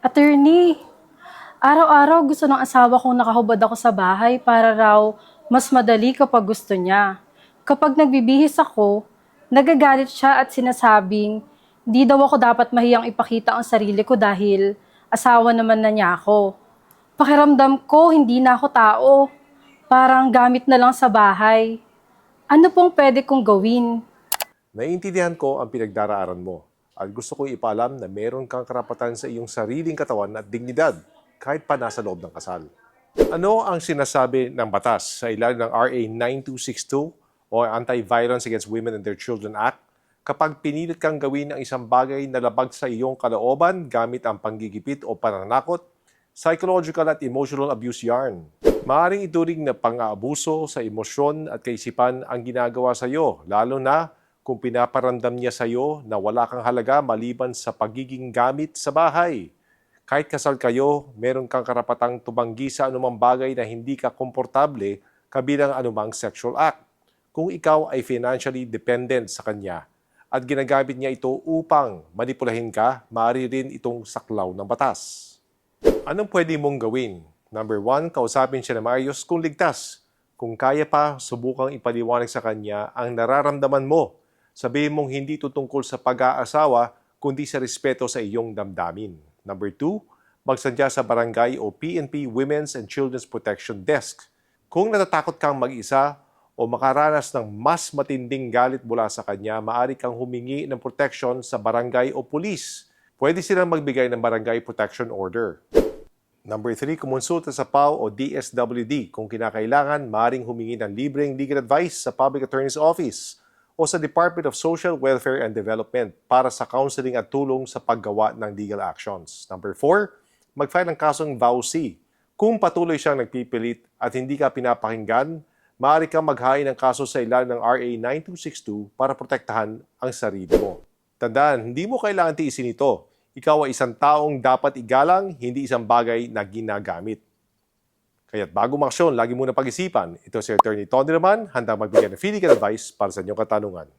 Attorney, araw-araw gusto ng asawa kong nakahubad ako sa bahay para raw mas madali kapag gusto niya. Kapag nagbibihis ako, nagagalit siya at sinasabing, di daw ako dapat mahiyang ipakita ang sarili ko dahil asawa naman na niya ako. Pakiramdam ko, hindi na ako tao. Parang gamit na lang sa bahay. Ano pong pwede kong gawin? Naiintindihan ko ang pinagdaraanan mo at gusto kong ipaalam na meron kang karapatan sa iyong sariling katawan at dignidad kahit pa nasa loob ng kasal. Ano ang sinasabi ng batas sa ilalim ng RA 9262 o Anti-Violence Against Women and Their Children Act kapag pinilit kang gawin ang isang bagay na labag sa iyong kalooban gamit ang panggigipit o pananakot, psychological at emotional abuse yarn. Maaring ituring na pang-aabuso sa emosyon at kaisipan ang ginagawa sa iyo, lalo na kung pinaparamdam niya sa iyo na wala kang halaga maliban sa pagiging gamit sa bahay. Kahit kasal kayo, meron kang karapatang tumanggi sa anumang bagay na hindi ka komportable kabilang anumang sexual act. Kung ikaw ay financially dependent sa kanya at ginagamit niya ito upang manipulahin ka, maaari rin itong saklaw ng batas. Anong pwede mong gawin? Number one, kausapin siya na maayos kung ligtas. Kung kaya pa, subukang ipaliwanag sa kanya ang nararamdaman mo. Sabihin mong hindi ito tungkol sa pag-aasawa, kundi sa respeto sa iyong damdamin. Number two, magsadya sa barangay o PNP Women's and Children's Protection Desk. Kung natatakot kang mag-isa o makaranas ng mas matinding galit mula sa kanya, maaari kang humingi ng protection sa barangay o pulis. Pwede silang magbigay ng barangay protection order. Number 3, kumonsulta sa PAO o DSWD. Kung kinakailangan, maaaring humingi ng libreng legal advice sa Public Attorney's Office o sa Department of Social Welfare and Development para sa counseling at tulong sa paggawa ng legal actions. Number 4, mag-file ng kasong VAUC. Kung patuloy siyang nagpipilit at hindi ka pinapakinggan, maaari kang maghain ng kaso sa ilalim ng RA 9262 para protektahan ang sarili mo. Tandaan, hindi mo kailangan tiisin ito. Ikaw ay isang taong dapat igalang, hindi isang bagay na ginagamit. Kaya't bago maksyon, lagi muna pag-isipan. Ito si Attorney Tony naman, handang magbigay ng legal advice para sa inyong katanungan.